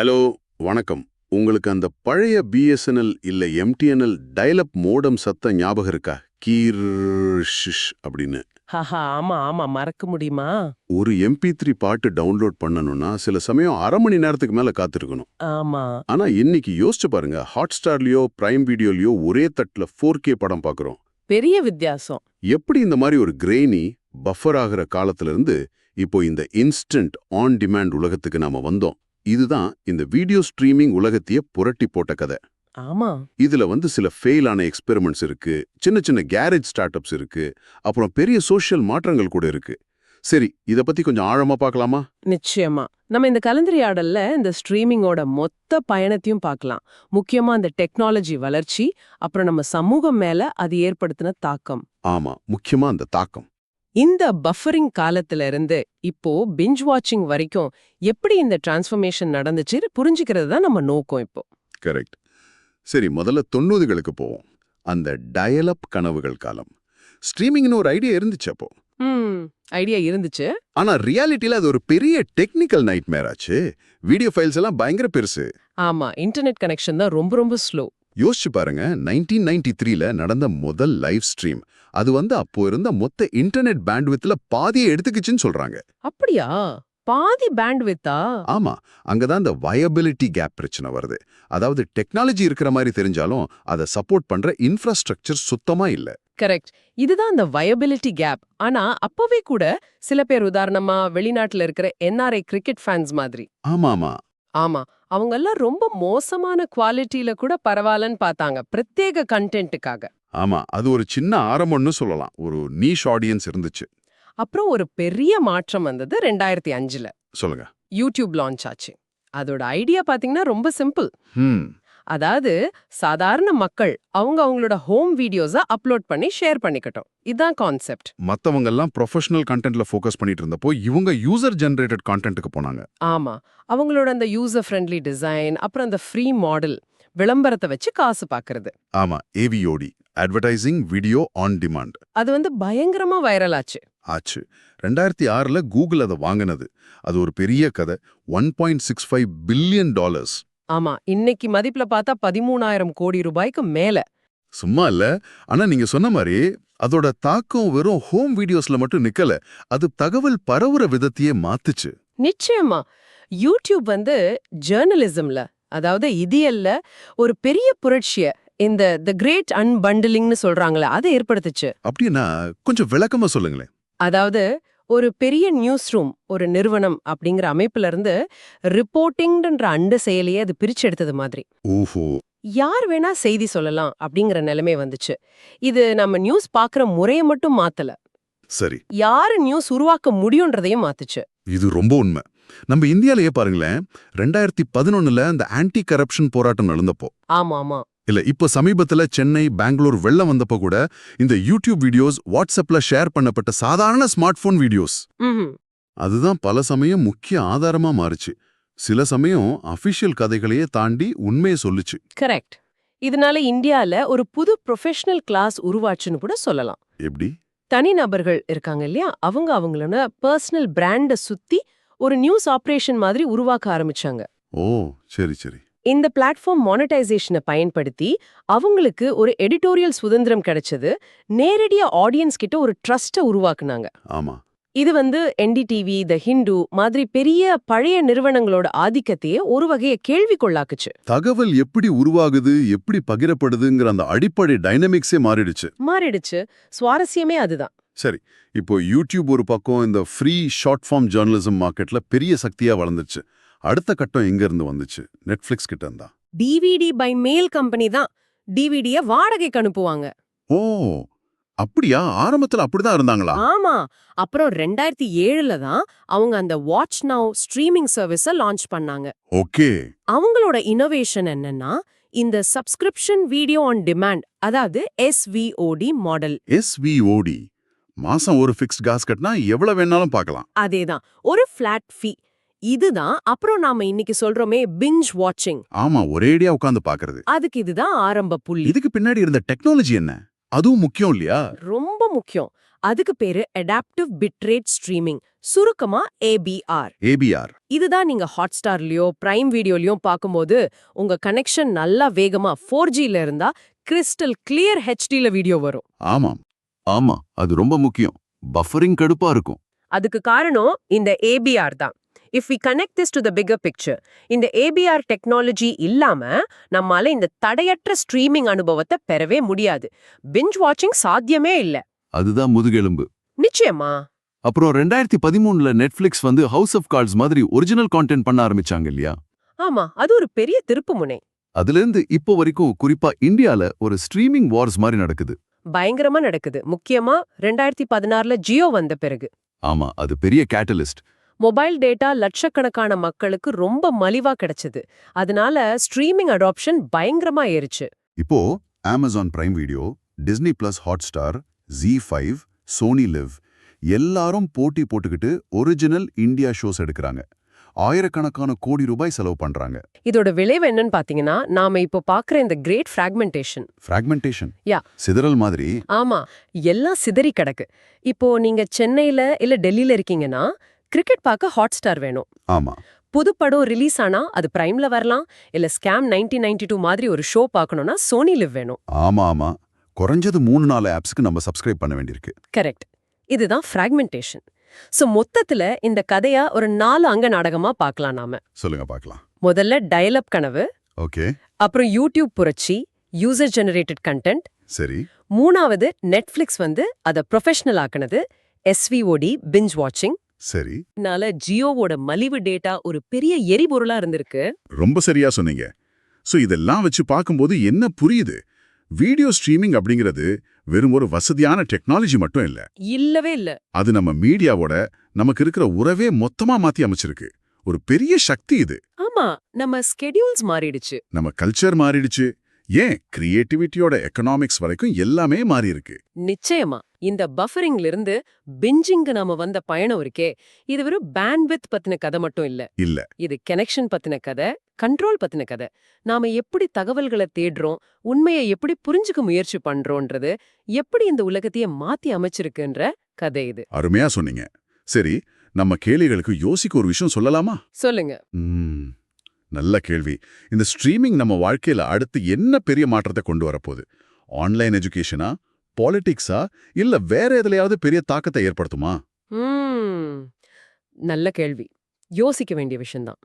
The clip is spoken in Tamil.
ஹலோ வணக்கம். உங்களுக்கு அந்த பழைய பிஎஸ்என்எல் இல்ல எம்டிஎன்எல் டயலப் மோடம் சத்தம் ஞாபகம் இருக்கா? கீர் ஷிஷ் அப்படின்னு. ஆமா ஆமா மறக்க முடியுமா? ஒரு எம்பி த்ரீ பாட்டு டவுன்லோட் பண்ணணும்னா சில சமயம் அரை மணி நேரத்துக்கு மேல காத்திருக்கணும். ஆமா. ஆனா இன்னைக்கு யோசிச்சு பாருங்க ஹாட் ஸ்டார்லயோ பிரைம் வீடியோலயோ ஒரே தட்டுல ஃபோர் கே படம் பார்க்கறோம் பெரிய வித்தியாசம். எப்படி இந்த மாதிரி ஒரு கிரெய்னி பஃபர் ஆகிற காலத்துல இருந்து இப்போ இந்த இன்ஸ்டன்ட் ஆன் டிமாண்ட் உலகத்துக்கு நாம வந்தோம்? இதுதான் இந்த வீடியோ ஸ்ட்ரீமிங் உலகத்தையே புரட்டி போட்ட கதை. ஆமா. இதுல வந்து சில ஃபெயில் ஆன எக்ஸ்பெரிமெண்ட்ஸ் இருக்கு சின்ன சின்ன கேரேஜ் ஸ்டார்ட் அப்ஸ் இருக்கு அப்புறம் பெரிய சோஷியல் மாற்றங்கள் கூட இருக்கு. சரி இத பத்தி கொஞ்சம் ஆழமா பார்க்கலாமா? நிச்சயமா. நம்ம இந்த கலந்துரையாடல்ல இந்த ஸ்ட்ரீமிங்கோட மொத்த பயணத்தையும் பார்க்கலாம். முக்கியமா இந்த டெக்னாலஜி வளர்ச்சி அப்புறம் நம்ம சமூகம் மேல அது ஏற்படுத்தின தாக்கம். ஆமா முக்கியமா அந்த தாக்கம். இந்த பஃபரிங் காலத்துல இருந்து இப்போ பிஞ்ச் வாட்சிங் வரைக்கும் எப்படி இந்த டிரான்ஸ்ஃபர்மேஷன் நடந்துச்சு புரிஞ்சுக்கிறது தான் நம்ம நோக்கம் இப்போ. கரெக்ட் சரி முதல்ல தொண்ணூறுகளுக்கு போவோம். அந்த டயலப் கனவுகள் காலம். ஸ்ட்ரீமிங்னு ஒரு ஐடியா இருந்துச்சு அப்போ. ஐடியா இருந்துச்சு. ஆனா ரியாலிட்டியில அது ஒரு பெரிய டெக்னிக்கல் நைட் ஆச்சு. வீடியோ ஃபைல்ஸ் எல்லாம் பயங்கர பெருசு. ஆமா இன்டர்நெட் கனெக்ஷன் தான் ரொம்ப ரொம்ப ஸ்லோ யோசிச்சு பாருங்க நைன்டீன் நைன்டி த்ரீல நடந்த முதல் லைவ் ஸ்ட்ரீம் அது வந்து அப்போ இருந்த மொத்த இன்டர்நெட் பேண்ட்வித்ல பாதியை எடுத்துக்கிச்சுன்னு சொல்றாங்க. அப்படியா? பாதி பேண்ட் வித்தா ஆமா அங்கதான் இந்த வயபிலிட்டி கேப் பிரச்சனை வருது. அதாவது டெக்னாலஜி இருக்கிற மாதிரி தெரிஞ்சாலும் அதை சப்போர்ட் பண்ற இன்ஃப்ராஸ்ட்ரக்சர் சுத்தமா இல்ல. கரெக்ட் இதுதான் அந்த வயபிலிட்டி கேப் ஆனா அப்பவே கூட சில பேர் உதாரணமா வெளிநாட்டுல இருக்கிற என்ஆர்ஐ கிரிக்கெட் ஃபேன்ஸ் மாதிரி. ஆமா ஆமா ஆமா. அவங்க எல்லாம் ரொம்ப மோசமான குவாலிட்டியில கூட பரவாயில்லன்னு பார்த்தாங்க பிரத்யேக கண்டென்ட்டுக்காக ஆமா. அது ஒரு சின்ன ஆரம்பம்னு சொல்லலாம். ஒரு நீஷ் ஆடியன்ஸ் இருந்துச்சு. அப்புறம் ஒரு பெரிய மாற்றம் வந்தது ரெண்டாயிரத்தி அஞ்சுல. சொல்லுங்க. யூடியூப் லான்ச் ஆச்சு. அதோட ஐடியா பாத்தீங்கன்னா ரொம்ப சிம்பிள் அதாவது சாதாரண மக்கள் அவங்க அவங்களோட ஹோம் வீடியோஸை அப்லோட் பண்ணி ஷேர் பண்ணிக்கட்டும். இதான் கான்செப்ட் மத்தவங்க எல்லாம் ப்ரொஃபஷனல் கண்டென்ட்ல ஃபோக்கஸ் பண்ணிட்டு இருந்தப்போ இவங்க யூசர் ஜெனரேட்டட் கான்டென்ட்டுக்கு போனாங்க. ஆமா. அவங்களோட அந்த யூசர் ஃப்ரெண்ட்லி டிசைன் அப்புறம் அந்த ஃப்ரீ மாடல் விளம்பரத்தை வச்சு காசு பாக்குறது. ஆமா. AVOD advertising video on demand அது வந்து பயங்கரமா வைரல் ஆச்சு. ஆச்சு. ரெண்டாயிரத்தி ஆறுல கூகுள் அதை வாங்கினது. அது ஒரு பெரிய கதை. One point six five billion dollars ஆமா இன்னைக்கு மதிப்புல பார்த்தா பதிமூணாயிரம் கோடி ரூபாய்க்கு மேல. சும்மா இல்ல. ஆனா நீங்க சொன்ன மாதிரி அதோட தாக்கம் வெறும் ஹோம் வீடியோஸ்ல மட்டும் நிக்கல. அது தகவல் பரவுற விதத்தையே மாத்துச்சு. நிச்சயமா. யூடியூப் வந்து ஜேர்னலிசம்ல அதாவது இதியல்ல ஒரு பெரிய புரட்சிய இந்த தி கிரேட் அன்பண்டிலிங்னு சொல்றாங்களே அதை ஏற்படுத்துச்சு. அப்படின்னா கொஞ்சம் விளக்கமா சொல்லுங்களேன். அதாவது ஒரு பெரிய நியூஸ் ரூம் ஒரு நிறுவனம் அப்படிங்கிற அமைப்புல இருந்து ரிப்போர்ட்டிங்ன்ற அண்ட செயலியே அது பிரிச்சு எடுத்தது மாதிரி. ஓஹோ. யார் வேணா செய்தி சொல்லலாம் அப்படிங்கிற நிலைமை வந்துச்சு. இது நம்ம நியூஸ் பாக்குற முறையை மட்டும் மாத்தல. சரி. யாரு நியூஸ் உருவாக்க முடியுன்றதையும் மாத்துச்சு. இது ரொம்ப உண்மை. நம்ம இந்தியாலயே பாருங்களேன் ரெண்டாயிரத்தி பதினொன்னுல அந்த ஆன்டி கரப்ஷன் போராட்டம் நடந்தப்போ. ஆமா ஆமா இல்ல இப்ப சமீபத்துல சென்னை பெங்களூர் வெள்ளம் வந்தப்போ கூட இந்த யூடியூப் வீடியோஸ் வாட்ஸ்அப்ல ஷேர் பண்ணப்பட்ட சாதாரண ஸ்மார்ட் போன் வீடியோஸ். அதுதான் பல சமயம் முக்கிய ஆதாரமா மாறுச்சு. சில சமயம் அபிஷியல் கதைகளையே தாண்டி உண்மையை சொல்லுச்சு. கரெக்ட். இதனால இந்தியால ஒரு புது ப்ரொஃபஷனல் கிளாஸ் உருவாச்சுன்னு கூட சொல்லலாம். எப்படி? தனிநபர்கள் இருக்காங்க இல்லையா? அவங்க அவங்களோட பர்சனல் பிராண்ட சுத்தி ஒரு நியூஸ் ஆபரேஷன் மாதிரி உருவாக்க ஆரம்பிச்சாங்க. ஓ சரி சரி. இந்த பிளாட்ஃபார்ம் மானிட்டைசேஷனை பயன்படுத்தி அவங்களுக்கு ஒரு எடிட்டோரியல் சுதந்திரம் கிடைச்சது. நேரடியா ஆடியன்ஸ் கிட்ட ஒரு ட்ரஸ்ட்டை உருவாக்குனாங்க. ஆமா. இது வந்து என்டிடிவி த ஹிந்து மாதிரி பெரிய பழைய நிறுவனங்களோட ஆதிக்கத்தையே ஒரு வகையை கேள்விக்குள்ளாக்குச்சு. தகவல் எப்படி உருவாகுது எப்படி பகிரப்படுதுங்கிற அந்த அடிப்படை டைனமிக்ஸே மாறிடுச்சு. மாறிடுச்சு. சுவாரஸ்யமே அதுதான். சரி இப்போ யூடியூப் ஒரு பக்கம் இந்த ஃப்ரீ ஷார்ட் ஃபார்ம் ஜேர்னலிசம் மார்க்கெட்ல பெரிய சக்தியா வளர்ந்துச்சு. அடுத்த கட்டம் எங்க இருந்து வந்துச்சு? நெட்ஃபிளிக்ஸ் கிட்ட இருந்தா. டிவிடி பை மேல் கம்பெனி தான் டிவிடிய வாடகைக்கு அனுப்புவாங்க. ஓ அப்படியா? ஆரம்பத்துல அப்படிதான் இருந்தாங்களா? ஆமா. அப்புறம் ரெண்டாயிரத்தி ஏழுல தான் அவங்க அந்த watch now streaming service launch பண்ணாங்க. ஓகே. அவங்களோட இனோவேஷன் என்னன்னா இந்த சப்ஸ்கிரிப்ஷன் வீடியோ ஆன் டிமாண்ட் அதாவது எஸ்விஓடி மாடல் எஸ்விஓடி மாசம் ஒரு ஃபிக்ஸ்ட் காஸ் கட்டினா எவ்வளவு வேணாலும் பார்க்கலாம். அதேதான். ஒரு ஃபிளாட் ஃபீ இதுதான் அப்புறம் நாம இன்னைக்கு சொல்றோமே பிஞ்ச் வாட்சிங் ஆமா ஒரேடியா உட்கார்ந்து பாக்குறது அதுக்கு இதுதான் ஆரம்ப புள்ளி. இதுக்கு பின்னாடி இருந்த டெக்னாலஜி என்ன? அதுவும் முக்கியம் இல்லையா? ரொம்ப முக்கியம். அதுக்கு பேரு அடாப்டிவ் பிட்ரேட் ஸ்ட்ரீமிங் சுருக்கமா ஏபிஆர் ஏபிஆர் இதுதான் நீங்க ஹாட்ஸ்டார்லயோ பிரைம் வீடியோலயோ பார்க்கும்போது உங்க கனெக்ஷன் நல்லா வேகமா ஃபோர் ஜில இருந்தா கிறிஸ்டல் கிளியர் ஹெச்டில வீடியோ வரும். ஆமாம். ஆமா அது ரொம்ப முக்கியம். பஃபரிங் கடுப்பா இருக்கும். அதுக்கு காரணம் இந்த ஏபிஆர் தான். If we connect this to the figure picture இந்த ஏபிஆர் டெக்னாலஜி இல்லாம நம்மால இந்த தடையற்ற ஸ்ட்ரீமிங் அனுபவத்தை பெறவே முடியாது. பிஞ்ச் வாட்சிங் சாத்தியமே இல்ல. அதுதான் முதுகெலும்பு. நிச்சயமா? அப்புறம் ரெண்டாயிரத்தி பதிமூணுல நெட்ஃபிளிக்ஸ் வந்து ஹவுஸ் ஆஃப் கார்ட்ஸ் மாதிரி ஒரிஜினல் கான்டென்ட் பண்ண ஆரம்பிச்சாங்க இல்லையா? ஆமா அது ஒரு பெரிய திருப்புமுனை அதுல இருந்து இப்போ வரைக்கும் குறிப்பா இந்தியால ஒரு ஸ்ட்ரீமிங் வார்ஸ் மாதிரி நடக்குது. பயங்கரமா நடக்குது. முக்கியமா ரெண்டாயிரத்தி பதினாறுல ஜியோ வந்த பிறகு. ஆமா அது பெரிய கேட்டலிஸ்ட் மொபைல் டேட்டா லட்சக்கணக்கான மக்களுக்கு ரொம்ப மலிவா கிடைச்சது. அதனால ஸ்ட்ரீமிங் அடாப்ஷன் பயங்கரமா ஏறுச்சு. இப்போ Amazon Prime Video Disney plus Hotstar Zee five Sony LIV எல்லாரும் போட்டி போட்டுக்கிட்டு ஒரிஜினல் இந்தியா ஷோஸ் எடுக்கிறாங்க. ஆயிரக்கணக்கான கோடி ரூபாய் செலவு பண்றாங்க. இதோட விளைவு என்னன்னு பாத்தீங்கன்னா நாம இப்போ பாக்குற இந்த கிரேட் ஃபிராக்மெண்டேஷன் ஃப்ராக்மெண்டேஷன் Yeah. சிதறல் மாதிரி. ஆமா. எல்லாம் சிதறி கிடக்கு. இப்போ நீங்க சென்னையில இல்ல டெல்லியில இருக்கீங்கன்னா கிரிக்கெட் பார்க்க ஹாட்ஸ்டார் வேணும். ஆமா. புது படம் ரிலீஸ் ஆனா அது பிரைம்ல வரலாம். இல்ல ஸ்கேம் 1992 நைன்டி டூ மாதிரி ஒரு ஷோ பார்க்கணும்னா சோனி லிவ் வேணும். ஆமா ஆமா. குறைஞ்சது மூணு நாலு ஆப்ஸ்க்கு நம்ம சப்ஸ்கிரைப் பண்ண வேண்டியிருக்கு. கரெக்ட். இதுதான் ஃபிராக்மெண்டேஷன். சோ மொத்தத்துல இந்த கதையா ஒரு நாலு அங்க நாடகமா பார்க்கலாம் நாம. சொல்லுங்க பார்க்கலாம். முதல்ல டயலப் கனவு. ஓகே. அப்புறம் யூடியூப் புரட்சி யூசர் ஜெனரேட்டட் கண்டென்ட் சரி. மூணாவது நெட்ஃபிளிக்ஸ் வந்து அதை ப்ரொஃபஷனல் ஆக்குனது எஸ்விஓடி பிஞ்ச் வாட்சிங் சரி. னால ஜியோவோட மலிவு டேட்டா ஒரு பெரிய எரிபொருளா இருந்திருக்கு. ரொம்ப சரியா சொன்னீங்க. சோ இதெல்லாம் வச்சு பார்க்கும்போது என்ன புரியுது? வீடியோ ஸ்ட்ரீமிங் அப்படிங்கிறது வெறும் ஒரு வசதியான டெக்னாலஜி மட்டும் இல்ல. இல்லவே இல்ல. அது நம்ம மீடியாவோட நமக்கு இருக்கிற உறவே மொத்தமா மாத்தி அமைச்சிருக்கு. ஒரு பெரிய சக்தி இது. ஆமா நம்ம ஸ்கெடியூல்ஸ் மாறிடுச்சு. நம்ம கல்ச்சர் மாறிடுச்சு. ஏன்? கிரியேட்டிவிட்டியோட எக்கனாமிக்ஸ் வரைக்கும் எல்லாமே மாறி இருக்கு நிச்சயமா. இந்த பஃபரிங்ல இருந்து பிஞ்சிங்கு நாம வந்த பயணம் இருக்கே. இது வெறும் பேண்ட்வித் பத்தின கதை மட்டும் இல்ல. இல்ல. இது கனெக்ஷன் பத்தின கதை கண்ட்ரோல் பத்தின கதை. நாம எப்படி தகவல்களை தேடுறோம் உண்மையை எப்படி புரிஞ்சுக்க முயற்சி பண்றோன்றது எப்படி இந்த உலகத்தையே மாத்தி அமைச்சிருக்குன்ற கதை இது. அருமையா சொன்னீங்க. சரி நம்ம கேள்விகளுக்கு யோசிக்க ஒரு விஷயம் சொல்லலாமா? சொல்லுங்க. நல்ல கேள்வி. இந்த ஸ்ட்ரீமிங் நம்ம வாழ்க்கையில அடுத்து என்ன பெரிய மாற்றத்தை கொண்டு வரப்போகுது? ஆன்லைன் எஜுகேஷனா பாலிடிக்ஸா இல்ல வேற எதுலயாவது பெரிய தாக்கத்தை ஏற்படுத்துமா? நல்ல கேள்வி. யோசிக்க வேண்டிய விஷயம்தான்.